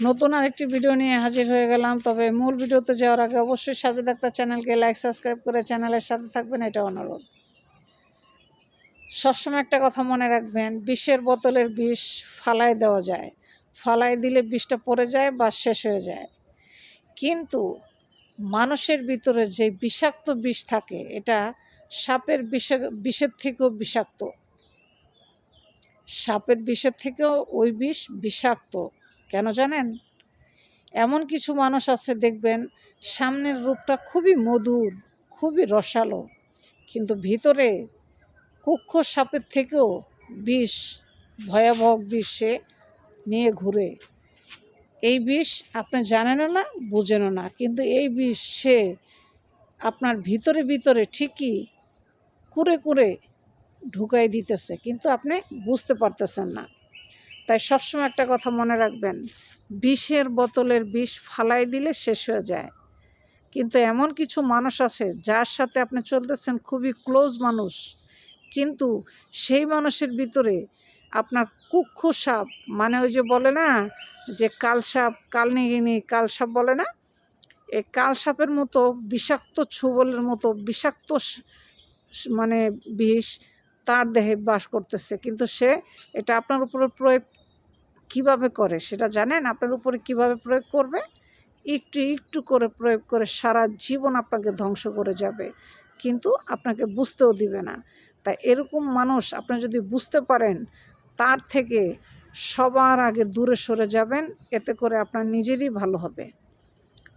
নতুন আরেকটি ভিডিও নিয়ে হাজির হয়ে গেলাম। তবে মূল ভিডিওতে যাওয়ার আগে অবশ্যই সাজে ডাক্তার চ্যানেলকে লাইক সাবস্ক্রাইব করে চ্যানেলের সাথে থাকবেন, এটা অনুরোধ। সবসময় একটা কথা মনে রাখবেন, বিষের বোতলের বিষ ফালাই দেওয়া যায়। ফালাই দিলে বিষটা পড়ে যায় বা শেষ হয়ে যায়। কিন্তু মানুষের ভিতরে যে বিষাক্ত বিষ থাকে, এটা সাপের বিষে বিষের থেকেও বিষাক্ত। সাপের বিষের থেকেও ওই বিষ বিষাক্ত। কেন জানেন? এমন কিছু মানুষ আছে, দেখবেন, সামনের রূপটা খুবই মধুর, খুবই রসালো, কিন্তু ভিতরে কুক্ষ সাপের থেকেও বিষ, ভয়াবহ বিষ নিয়ে ঘুরে। এই বিষ আপনি জানেনও না বুঝেনও না, কিন্তু এই বিষ সে আপনার ভিতরে ভিতরে ঠিকই কুরে কুরে ঢুকাই দিতেছে, কিন্তু আপনি বুঝতে পারতেছেন না। তাই সবসময় একটা কথা মনে রাখবেন, বিষের বোতলের বিষ ফালাই দিলে শেষ হয়ে যায়। কিন্তু এমন কিছু মানুষ আছে যার সাথে আপনি চলতেছেন খুবই ক্লোজ মানুষ, কিন্তু সেই মানুষের ভিতরে আপনার কুক্ষ সাপ মানে ওই যে বলে না যে কাল সাপ কালনিগিনি কাল সাপ বলে না? এই কাল সাপের মতো বিষাক্ত ছুবলের মতো বিষাক্ত মানে বিষ তার দেহে বাস করতেছে। কিন্তু সে এটা আপনার উপরে প্রয়োগ কীভাবে করে সেটা জানেন? আপনার উপরে কীভাবে প্রয়োগ করবে? একটু একটু করে প্রয়োগ করে সারা জীবন আপনাকে ধ্বংস করে যাবে। কিন্তু আপনাকে বুঝতেও দিবে না। তাই এরকম মানুষ আপনি যদি বুঝতে পারেন, তার থেকে সবার আগে দূরে সরে যাবেন, এতে করে আপনার নিজেরই ভালো হবে।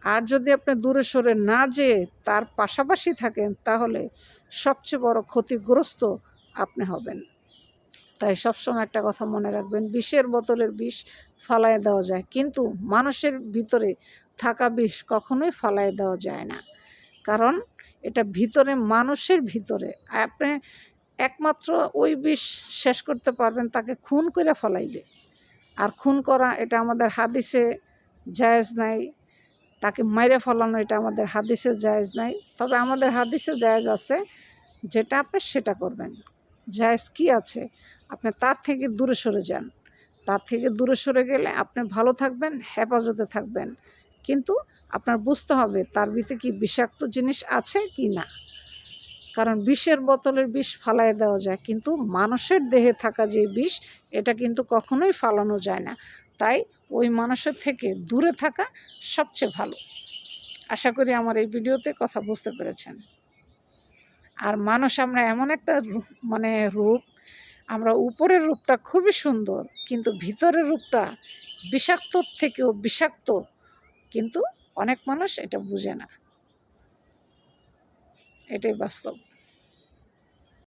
আর যদি আপনি দূরে সরে না যেয়ে তার পাশাপাশি থাকেন, তাহলে সবচেয়ে বড় ক্ষতিগ্রস্ত আপনি হবেন। তাই সবসময় একটা কথা মনে রাখবেন, বিষের বোতলের বিষ ফালায় দেওয়া যায়, কিন্তু মানুষের ভিতরে থাকা বিষ কখনোই ফালায় দেওয়া যায় না। কারণ এটা ভিতরে, মানুষের ভিতরে। আপনি একমাত্র ওই বিষ শেষ করতে পারবেন তাকে খুন করে ফলাইলে। আর খুন করা এটা আমাদের হাদিসে জায়েজ নাই, তাকে মাইরে ফলানো এটা আমাদের হাদিসে জায়েজ নাই। তবে আমাদের হাদিসে জায়েজ আছে, যেটা আপনি সেটা করবেন। জায়েজ কি আছে? আপনি তার থেকে দূরে সরে যান। তার থেকে দূরে সরে গেলে আপনি ভালো থাকবেন, হেফাজতে থাকবেন। কিন্তু আপনার বুঝতে হবে তার ভিতরে কি বিষাক্ত জিনিস আছে কি না। কারণ বিষের বোতলের বিষ ফালাই দেওয়া যায়, কিন্তু মানুষের দেহে থাকা যে বিষ, এটা কিন্তু কখনোই ফালানো যায় না। তাই ওই মানুষের থেকে দূরে থাকা সবচেয়ে ভালো। আশা করি আমার এই ভিডিওতে কথা বুঝতে পেরেছেন। আর মানুষ আমরা এমন একটা মানে রূপ আমরা উপরের রূপটা খুবই সুন্দর, কিন্তু ভিতরের রূপটা বিষাক্ত থেকেও বিষাক্ত, কিন্তু অনেক মানুষ এটা বুঝে না। এটাই বাস্তব।